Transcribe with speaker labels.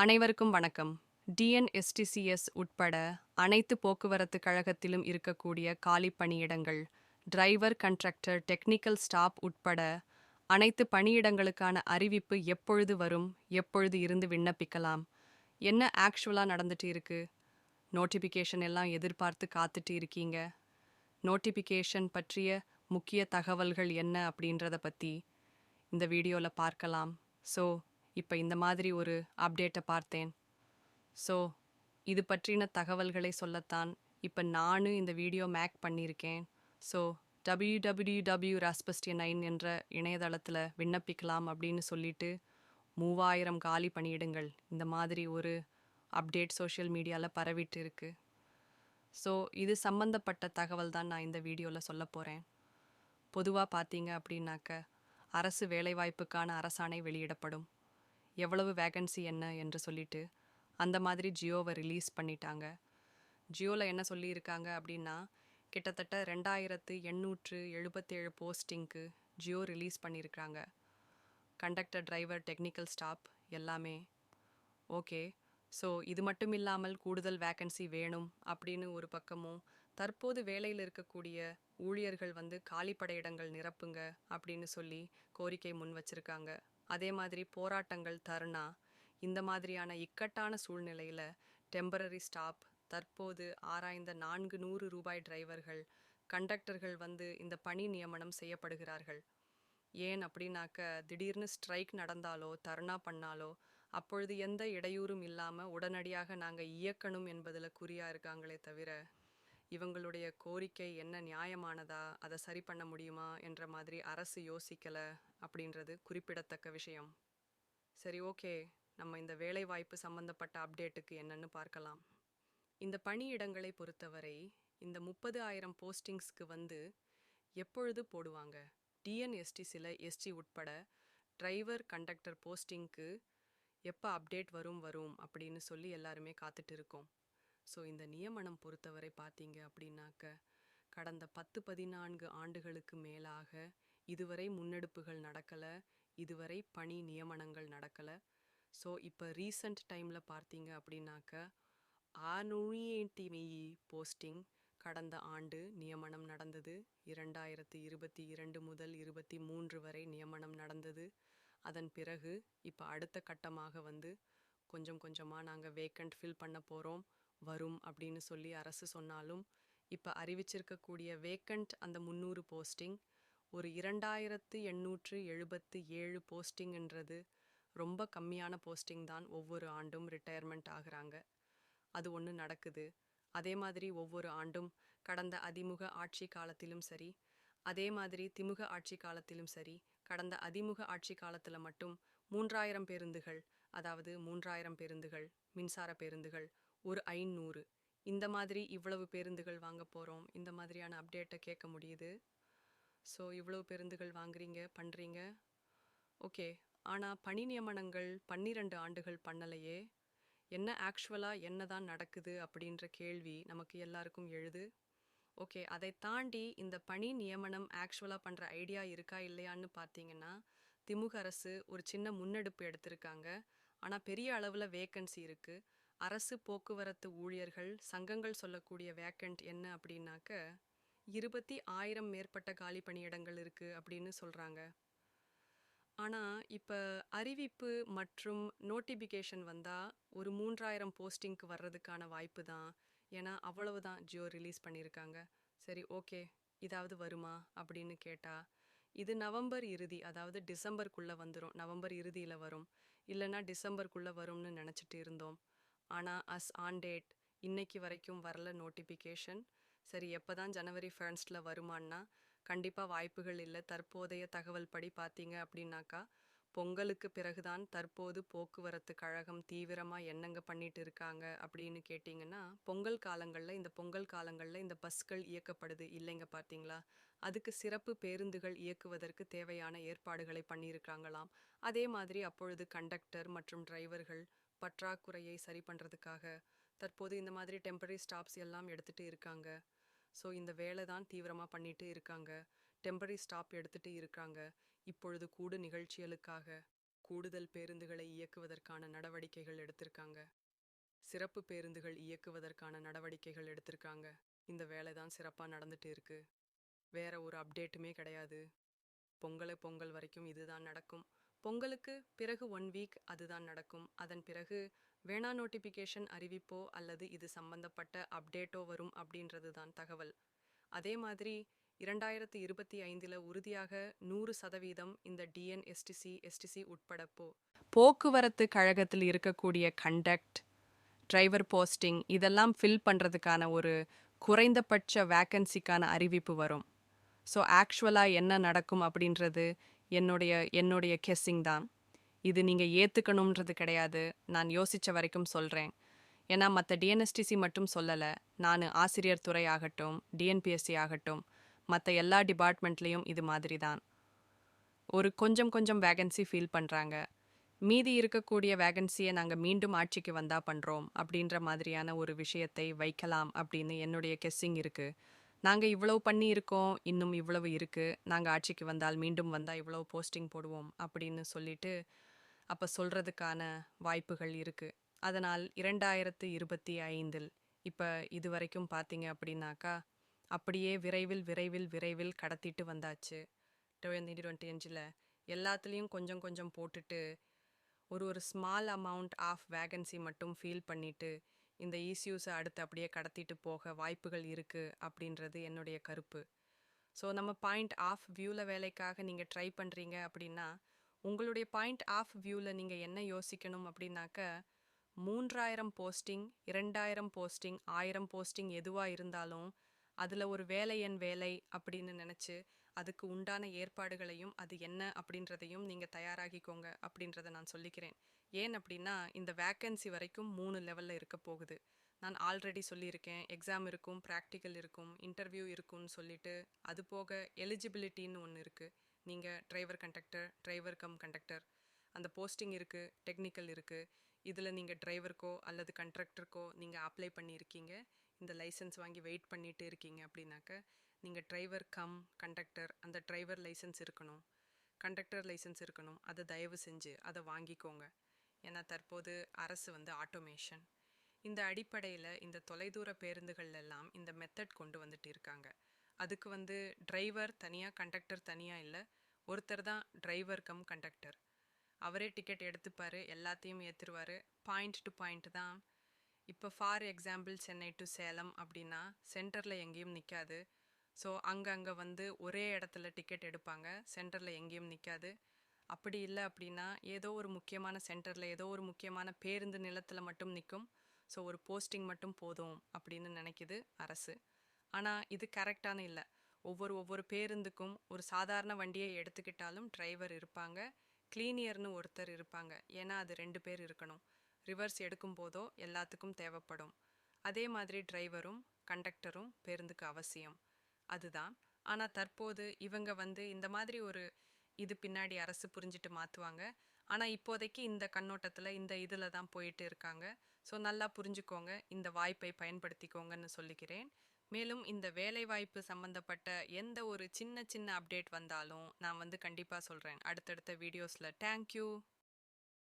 Speaker 1: அனைவருக்கும் வணக்கம். டிஎன்எஸ்டிசிஎஸ் உட்பட அனைத்து போக்குவரத்து கழகத்திலும் இருக்கக்கூடிய காலி பணியிடங்கள் டிரைவர் கண்ட்ராக்டர் டெக்னிக்கல் ஸ்டாப் உட்பட அனைத்து பணியிடங்களுக்கான அறிவிப்பு எப்பொழுது வரும் எப்பொழுது இருந்து விண்ணப்பிக்கலாம் என்ன ஆக்சுவலாக நடந்துட்டு இருக்கு நோட்டிஃபிகேஷன் எல்லாம் எதிர்பார்த்து காத்துட்டு இருக்கீங்க நோட்டிஃபிகேஷன் பற்றிய முக்கிய தகவல்கள் என்ன அப்படின்றத பற்றி இந்த வீடியோவில் பார்க்கலாம். ஸோ இப்போ இந்த மாதிரி ஒரு அப்டேட்டை பார்த்தேன். ஸோ இது பற்றின தகவல்களை சொல்லத்தான் இப்போ நானும் இந்த வீடியோ மேக் பண்ணியிருக்கேன். ஸோ டபிள்யூ டபிள்யூ டபிள்யூ ராஸ்பஸ்டி நைன் என்ற இணையதளத்தில் விண்ணப்பிக்கலாம் அப்படின்னு சொல்லிட்டு மூவாயிரம் காலி பணியிடங்கள் இந்த மாதிரி ஒரு அப்டேட் சோஷியல் மீடியாவில் பரவிட்டு இருக்கு. ஸோ இது சம்பந்தப்பட்ட தகவல் தான் நான் இந்த வீடியோவில் சொல்ல போகிறேன் பொதுவாக பார்த்தீங்க அப்படின்னாக்க அரசு வேலைவாய்ப்புக்கான அரசாணை வெளியிடப்படும். எவ்வளவு வேகன்சி என்ன என்று சொல்லிட்டு அந்த மாதிரி ஜியோவை ரிலீஸ் பண்ணிட்டாங்க. ஜியோவில் என்ன சொல்லியிருக்காங்க அப்படின்னா கிட்டத்தட்ட ரெண்டாயிரத்து எண்ணூற்று எழுபத்தேழு போஸ்டிங்க்கு ஜியோ ரிலீஸ் பண்ணியிருக்காங்க. கண்டக்டர் டிரைவர் டெக்னிக்கல் ஸ்டாப் எல்லாமே. ஓகே ஸோ இது மட்டும் இல்லாமல் கூடுதல் வேக்கன்சி வேணும் அப்படின்னு ஒரு பக்கமும் தற்போது வேலையில் இருக்கக்கூடிய ஊழியர்கள் வந்து காலிப்படையிடங்கள் நிரப்புங்க அப்படின்னு சொல்லி கோரிக்கை முன் வச்சிருக்காங்க. அதே மாதிரி போராட்டங்கள் தருணா? இந்த மாதிரியான இக்கட்டான சூழ்நிலையில் டெம்பரரி ஸ்டாப் தற்போது ஆராய்ந்த நான்கு நூறு ரூபாய் டிரைவர்கள் கண்டக்டர்கள் வந்து இந்த பணி நியமனம் செய்யப்படுகிறார்கள். ஏன் அப்படின்னாக்க திடீர்னு ஸ்ட்ரைக் நடந்தாலோ தர்ணா பண்ணாலோ அப்பொழுது எந்த இடையூறும் இல்லாமல் உடனடியாக நாங்கள் இயக்கணும் என்பதில் குறியாக இருக்காங்களே தவிர இவங்களுடைய கோரிக்கை என்ன நியாயமானதா? அதை சரி பண்ண முடியுமா? என்ற மாதிரி அரசு யோசிக்கலை அப்படின்றது குறிப்பிடத்தக்க விஷயம். சரி ஓகே. நம்ம இந்த வேலைவாய்ப்பு சம்பந்தப்பட்ட அப்டேட்டுக்கு என்னன்னு பார்க்கலாம். இந்த பணியிடங்களை பொறுத்தவரை இந்த முப்பது ஆயிரம் போஸ்டிங்ஸ்க்கு வந்து எப்பொழுது போடுவாங்க? டிஎன்எஸ்டி சில எஸ்டி உட்பட டிரைவர் கண்டக்டர் போஸ்டிங்க்கு எப்போ அப்டேட் வரும் வரும் அப்படின்னு சொல்லி எல்லாருமே காத்துட்டு இருக்கோம். ஸோ இந்த நியமனம் பொறுத்தவரை பார்த்தீங்க அப்படின்னாக்க கடந்த பத்து பதினான்கு ஆண்டுகளுக்கு மேலாக இதுவரை முன்னெடுப்புகள் நடக்கலை இதுவரை பணி நியமனங்கள் நடக்கலை. ஸோ இப்போ ரீசண்ட் டைமில் பார்த்தீங்க அப்படின்னாக்க ஆநூழியேட்டிமெயி போஸ்டிங் கடந்த ஆண்டு நியமனம் நடந்தது. இரண்டாயிரத்தி இருபத்தி இரண்டு முதல் இருபத்தி மூன்று வரை நியமனம் நடந்தது. அதன் பிறகு இப்போ அடுத்த கட்டமாக வந்து கொஞ்சம் கொஞ்சமாக நாங்கள் வேக்கண்ட் ஃபில் பண்ண போகிறோம் வரும் அப்படின்னு சொல்லி அரசு சொன்னாலும் இப்போ அறிவிச்சிருக்கக்கூடிய வேக்கண்ட் அந்த முந்நூறு போஸ்டிங் ஒரு இரண்டாயிரத்து எண்ணூற்று எழுபத்து ஏழு போஸ்டிங்ன்றது ரொம்ப கம்மியான போஸ்டிங் தான் ஒவ்வொரு ஆண்டும் ரிட்டையர்மெண்ட் ஆகுறாங்க. அது ஒன்று நடக்குது. அதே மாதிரி ஒவ்வொரு ஆண்டும் கடந்த அதிமுக ஆட்சி காலத்திலும் சரி அதே மாதிரி திமுக ஆட்சி காலத்திலும் சரி கடந்த அதிமுக ஆட்சி காலத்தில் மட்டும் மூன்றாயிரம் பேருந்துகள் அதாவது மூன்றாயிரம் பேருந்துகள் மின்சார பேருந்துகள் ஒரு ஐநூறு. இந்த மாதிரி இவ்வளவு பேருந்துகள் வாங்க போகிறோம் இந்த மாதிரியான அப்டேட்டை கேட்க முடியுது. ஸோ இவ்வளவு பேருந்துகள் வாங்குறீங்க பண்ணுறீங்க ஓகே ஆனால் பணி நியமனங்கள் பன்னிரண்டு ஆண்டுகள் பண்ணலையே. என்ன ஆக்சுவலாக என்ன தான் நடக்குது அப்படின்ற கேள்வி நமக்கு எல்லாருக்கும் எழுது. ஓகே அதை தாண்டி இந்த பணி நியமனம் ஆக்சுவலாக பண்ணுற ஐடியா இருக்கா இல்லையான்னு பார்த்தீங்கன்னா திமுக அரசு ஒரு சின்ன முன்னெடுப்பு எடுத்திருக்காங்க. ஆனால் பெரிய அளவில் வேக்கன்சி இருக்குது அரசு போக்குவரத்து ஊழியர்கள் சங்கங்கள் சொல்லக்கூடிய வேக்கண்ட் என்ன அப்படின்னாக்க இருபத்தி ஆயிரம் மேற்பட்ட காலி பணியிடங்கள் இருக்குது அப்படின்னு சொல்கிறாங்க ஆனால் இப்போ அறிவிப்பு மற்றும் நோட்டிஃபிகேஷன் வந்தால் ஒரு மூன்றாயிரம் போஸ்டிங்க்கு வர்றதுக்கான வாய்ப்பு தான். ஏன்னா அவ்வளவு தான் ஜியோ ரிலீஸ் பண்ணியிருக்காங்க. சரி ஓகே இதாவது வருமா அப்படின்னு கேட்டால் இது நவம்பர் இறுதி அதாவது டிசம்பருக்குள்ளே வந்துடும் நவம்பர் இறுதியில் வரும். இல்லைன்னா டிசம்பருக்குள்ளே வரும்னு நினச்சிட்டு இருந்தோம். ஆனால் அஸ் ஆன் டேட் இன்னைக்கு வரைக்கும் வரல நோட்டிஃபிகேஷன் சரி எப்போ தான் ஜனவரி ஃபர்ஸ்டில் வருமானா கண்டிப்பாக வாய்ப்புகள் இல்லை. தற்போதைய தகவல் படி பார்த்தீங்க அப்படின்னாக்கா பொங்கலுக்கு பிறகுதான் தற்போது போக்குவரத்து கழகம் தீவிரமாக என்னங்க பண்ணிட்டு இருக்காங்க அப்படின்னு கேட்டிங்கன்னா பொங்கல் காலங்களில் இந்த பொங்கல் காலங்களில் இந்த பஸ்கள் இயக்கப்படுது இல்லைங்க பார்த்தீங்களா அதுக்கு சிறப்பு பேருந்துகள் இயக்குவதற்கு தேவையான ஏற்பாடுகளை பண்ணியிருக்காங்களாம். அதே மாதிரி அப்பொழுது கண்டக்டர் மற்றும் டிரைவர்கள் பற்றாக்குறையை சரி பண்ணுறதுக்காக தற்போது இந்த மாதிரி டெம்பரரி ஸ்டாப்ஸ் எல்லாம் எடுத்துகிட்டு இருக்காங்க. ஸோ இந்த வேலை தான் தீவிரமாக பண்ணிட்டு இருக்காங்க. டெம்பரரி ஸ்டாப் எடுத்துட்டு இருக்காங்க. இப்பொழுது கூடு நிகழ்ச்சிகளுக்காக கூடுதல் பேருந்துகளை இயக்குவதற்கான நடவடிக்கைகள் எடுத்திருக்காங்க. சிறப்பு பேருந்துகள் இயக்குவதற்கான நடவடிக்கைகள் எடுத்திருக்காங்க. இந்த வேலை தான் சிறப்பாக நடந்துட்டு இருக்கு. வேற ஒரு அப்டேட்டுமே கிடையாது. பொங்கலை பொங்கல் வரைக்கும் இதுதான் நடக்கும். பொங்கலுக்கு பிறகு ஒன் வீக் அதுதான் நடக்கும். அதன் பிறகு வேணா நோட்டிஃபிகேஷன் அறிவிப்போ அல்லது இது சம்பந்தப்பட்ட அப்டேட்டோ வரும் அப்படின்றது தான் தகவல். அதே மாதிரி இரண்டாயிரத்தி இருபத்தி ஐந்தில் உறுதியாக நூறு சதவீதம் இந்த டிஎன் எஸ்டிசி எஸ்டிசி உட்பட போ போக்குவரத்து கழகத்தில் இருக்கக்கூடிய கண்டக்ட் டிரைவர் போஸ்டிங் இதெல்லாம் ஃபில் பண்ணுறதுக்கான ஒரு குறைந்தபட்ச வேக்கன்சிக்கான அறிவிப்பு வரும். ஸோ ஆக்சுவலாக என்ன நடக்கும் அப்படின்றது என்னுடைய என்னுடைய கெஸ்ஸிங் தான். இது நீங்கள் ஏற்றுக்கணுன்றது கிடையாது. நான் யோசித்த வரைக்கும் சொல்கிறேன் ஏன்னா மற்ற டிஎன்எஸ்டிசி மட்டும் சொல்லலை. நான் ஆசிரியர் துறை ஆகட்டும் டிஎன்பிஎஸ்சி ஆகட்டும் மற்ற எல்லா டிபார்ட்மெண்ட்லேயும் இது மாதிரி தான். ஒரு கொஞ்சம் கொஞ்சம் வேகன்சி ஃபீல் பண்ணுறாங்க மீதி இருக்கக்கூடிய வேகன்சியை நாங்கள் மீண்டும் ஆட்சிக்கு வந்தால் பண்ணுறோம் அப்படின்ற மாதிரியான ஒரு விஷயத்தை வைக்கலாம் அப்படின்னு என்னுடைய கெஸ்ஸிங் இருக்குது நாங்கள் இவ்வளவு பண்ணி இருக்கோம் இன்னும் இவ்வளவு இருக்குது நாங்கள் ஆட்சிக்கு வந்தால் மீண்டும் வந்தால் இவ்வளவு போஸ்டிங் போடுவோம் அப்படின்னு சொல்லிட்டு அப்போ சொல்கிறதுக்கான வாய்ப்புகள் இருக்குது அதனால் இரண்டாயிரத்து இருபத்தி ஐந்தில் இப்போ இது வரைக்கும் பார்த்தீங்க அப்படின்னாக்கா அப்படியே விரைவில் விரைவில் விரைவில் கடத்திட்டு வந்தாச்சு. டுவெண்ட்டி டுவெண்ட்டி அஞ்சில் எல்லாத்துலேயும் கொஞ்சம் கொஞ்சம் போட்டுட்டு ஒரு ஒரு ஸ்மால் அமௌண்ட் ஆஃப் வேகன்சி மட்டும் ஃபீல் பண்ணிவிட்டு இந்த இஸ்யூஸை அடுத்து அப்படியே கடத்திட்டு போக வாய்ப்புகள் இருக்குது அப்படின்றது என்னுடைய கருப்பு. ஸோ நம்ம பாயிண்ட் ஆஃப் வியூவில் வேலைக்காக நீங்கள் ட்ரை பண்ணுறீங்க அப்படின்னா உங்களுடைய பாயிண்ட் ஆஃப் வியூவில் நீங்கள் என்ன யோசிக்கணும் அப்படின்னாக்க மூன்றாயிரம் போஸ்டிங் இரண்டாயிரம் போஸ்டிங் ஆயிரம் போஸ்டிங் எதுவாக இருந்தாலும் அதில் ஒரு வேலை என் வேலை அப்படின்னு நினச்சி அதுக்கு உண்டான ஏற்பாடுகளையும் அது என்ன அப்படின்றதையும் நீங்கள் தயாராகிக்கோங்க அப்படின்றத நான் சொல்லிக்கிறேன். ஏன் அப்படின்னா இந்த வேக்கன்சி வரைக்கும் மூணு லெவலில் இருக்க போகுது. நான் ஆல்ரெடி சொல்லியிருக்கேன் எக்ஸாம் இருக்கும் ப்ராக்டிக்கல் இருக்கும் இன்டர்வியூ இருக்கும்னு சொல்லிட்டு அது போக எலிஜிபிலிட்டின்னு ஒன்று இருக்குது நீங்கள் driver conductor driver cum conductor அந்த போஸ்டிங் இருக்குது டெக்னிக்கல் இருக்குது இதில் நீங்கள் டிரைவருக்கோ அல்லது கண்ட்ராக்டருக்கோ நீங்கள் அப்ளை பண்ணியிருக்கீங்க. இந்த லைசன்ஸ் வாங்கி வெயிட் பண்ணிட்டு இருக்கீங்க அப்படின்னாக்க நீங்கள் டிரைவர் கம் கண்டக்டர் அந்த டிரைவர் லைசன்ஸ் இருக்கணும். கண்டக்டர் லைசன்ஸ் இருக்கணும். அதை தயவு செஞ்சு அதை வாங்கிக்கோங்க. ஏன்னா தற்போது அரசு வந்து ஆட்டோமேஷன் இந்த அடிப்படையில் இந்த தொலைதூர பேருந்துகள் எல்லாம் இந்த மெத்தட் கொண்டு வந்துட்டு இருக்காங்க. அதுக்கு வந்து டிரைவர் தனியாக கண்டக்டர் தனியாக இல்லை ஒருத்தர் தான் டிரைவர் கம் கண்டக்டர் அவரே டிக்கெட் எடுத்துப்பார் எல்லாத்தையும் ஏற்றுருவார் பாயிண்ட் டு பாயிண்ட் தான். இப்போ for example Chennai to Salem அப்படின்னா சென்டரில் எங்கேயும் நிற்காது ஸோ அங்கங்கே வந்து ஒரே இடத்துல டிக்கெட் எடுப்பாங்க. சென்டரில் எங்கேயும் நிற்காது அப்படி இல்லை அப்படின்னா ஏதோ ஒரு முக்கியமான சென்டரில் ஏதோ ஒரு முக்கியமான பேருந்து நிலத்தில் மட்டும் நிற்கும் ஸோ ஒரு போஸ்டிங் மட்டும் போதும் அப்படின்னு நினைக்குது அரசு. ஆனால் இது கரெக்டான இல்லை. ஒவ்வொரு ஒவ்வொரு பேருந்துக்கும் ஒரு சாதாரண வண்டியை எடுத்துக்கிட்டாலும் டிரைவர் இருப்பாங்க. கிளீனியர்னு ஒருத்தர் இருப்பாங்க. ஏன்னா அது ரெண்டு பேர் இருக்கணும். ரிவர்ஸ் எடுக்கும் போதோ எல்லாத்துக்கும் தேவைப்படும். அதே மாதிரி டிரைவரும் கண்டக்டரும் பேருந்துக்கு அவசியம். அதுதான். ஆனால் தற்போது இவங்க வந்து இந்த மாதிரி ஒரு இது பின்னாடி அரசு புரிஞ்சுட்டு மாற்றுவாங்க ஆனால் இப்போதைக்கு இந்த கண்ணோட்டத்தில் இந்த இதில் தான் போயிட்டு இருக்காங்க. ஸோ நல்லா புரிஞ்சுக்கோங்க. இந்த வாய்ப்பை பயன்படுத்திக்கோங்கன்னு சொல்லிக்கிறேன் மேலும் இந்த வேலைவாய்ப்பு சம்மந்தப்பட்ட எந்த ஒரு சின்ன சின்ன அப்டேட் வந்தாலும் நான் வந்து கண்டிப்பாக சொல்கிறேன் அடுத்தடுத்த வீடியோஸில். தேங்க்யூ